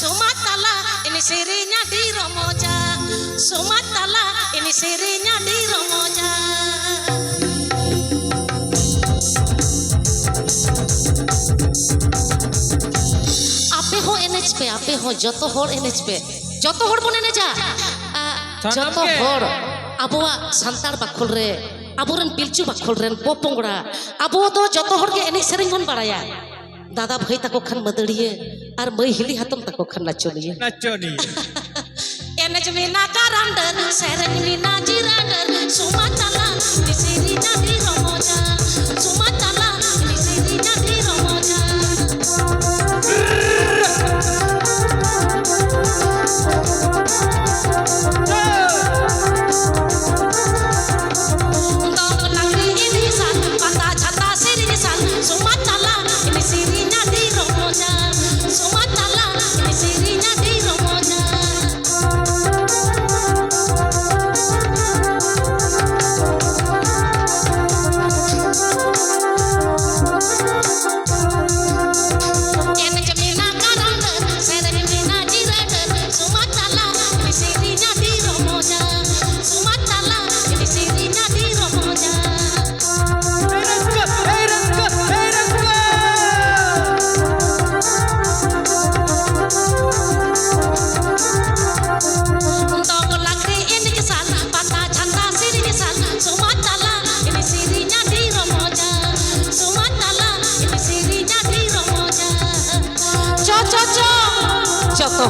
sumatala ini sirinya di romoja sumatala ini sirinya di romoja ape ho nhp ape ho joto hor nhp joto hor bone ne ja joto hor ᱟᱵᱚᱣᱟᱜ ᱥᱟᱱᱛᱟᱲ ᱵᱟᱠᱷᱳᱞ ᱨᱮ ᱟᱵᱚᱨᱮᱱ ᱯᱤᱞᱪᱩ ᱵᱟᱠᱷᱳᱞ ᱨᱮᱱ ᱯᱚᱯᱚᱝᱲᱟ ᱟᱵᱚ ᱫᱚ ᱡᱚᱛᱚ ᱦᱚᱲ ᱜᱮ ᱮᱱᱮᱡ ᱥᱮᱨᱮᱧ ᱵᱚᱱ ᱵᱟᱲᱟᱭᱟ ᱫᱟᱫᱟ ᱵᱷᱟᱹᱭ ᱛᱟᱠᱚ ᱠᱷᱟᱱ madariye ভাই তাকো খান মদড়িয়ে আর মই হিলি হাতম তাকো খান নাচলিয়ে নাচনি এনএচ মিনা কারান্ডার সেরেন মিনা জিরান্ডার সুমাতালা মিসিরি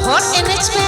যত হর এনএচপি এনএচপি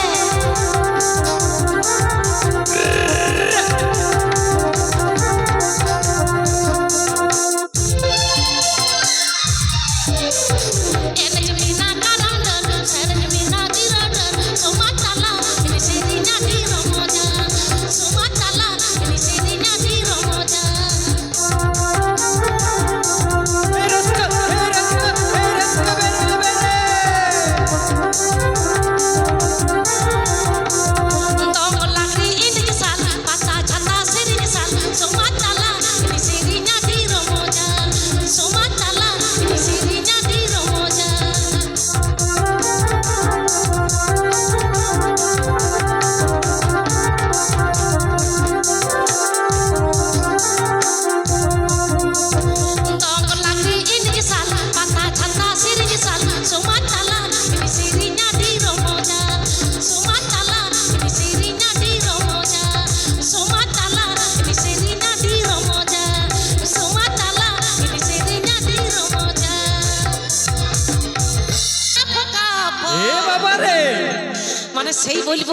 সেই বলব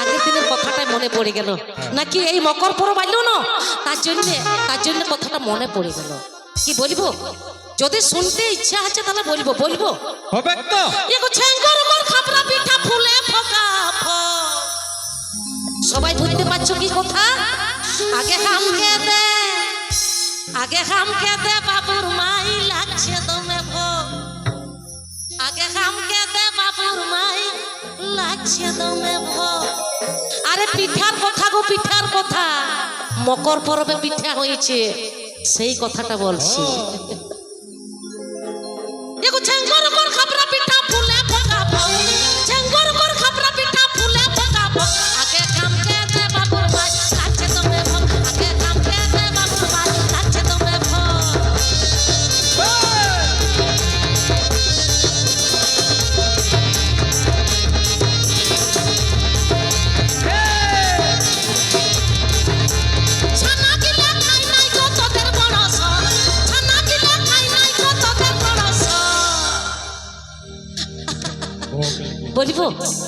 আগের দিনের কথাটাই মনে পড়ে গেল। নাকি এই মকর পরব আইলো না? তার জন্য তার জন্য কথাটা মনে পড়ে গেল। কি বলব? যদি শুনতে ইচ্ছা আছে তাহলে বলব বলব। হবে তো। এগো ছেঙ্গর মর খাপরা পিঠা ফুলে ফকা ফ। সবাই বুঝতে পারছ কি কথা? আগে হামকে দে আগে হামকে দে বাবুর মাই লাগছে দমে লাগছে দমে ভো আরে পিঠার কথা গো পিঠার কথা। মকর পরবে পিঠা হয়েছে। সেই কথাটা বলছি। বলিব আগে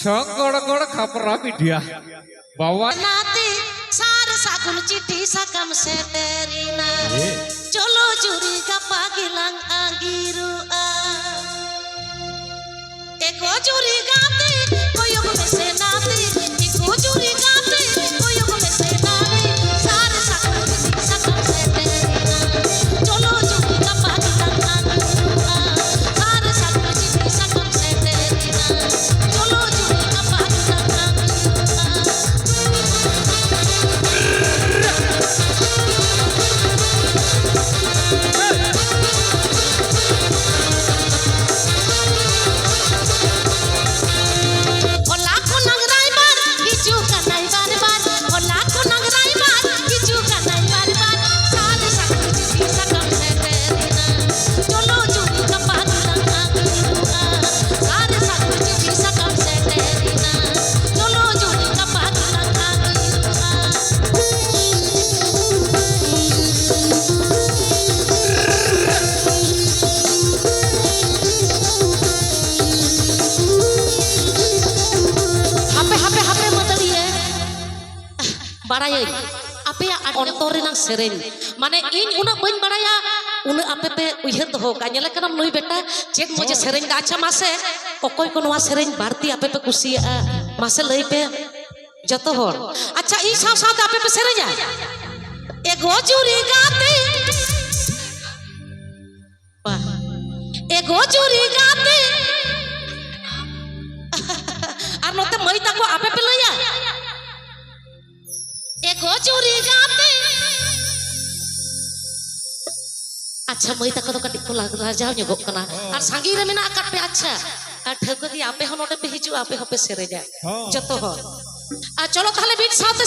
ছগড় গড় খাপরা পিঠিয়া বাবা নাতি সার সাগুন চিঠি সাকাম সে তেরি না চলো জুরি কাপা গিলাং আগিরু আ ontor rinang sereng মানে ইন উনা বইন বাড়ায়া উনা আপে পে উইহে দহ কাñele kanam nuy beta cek moje sereng ga acha mase অকয় কোন ওয়া sereng বাড়তি আপে পে কুসিয়া, মাসে লই পে যত হর আচ্ছা এই সাথ সাথ আপে পে সেরে যায় এগো চুরি গাতে। বাহ। এগো চুরি গাতে। আর নতে মই তাকো আপে পে লইয়া গাতে আচ্ছা মই তাকে তো কাটি ko রাজাও nyogok kana আর সাঙ্গি রে মেনা কাটে আচ্ছা আর ঠেকো দি আপে হন ওটা পে হিজু আপে হপে সেরে যায় যত হ আর চলো তাহলে বিট সাথে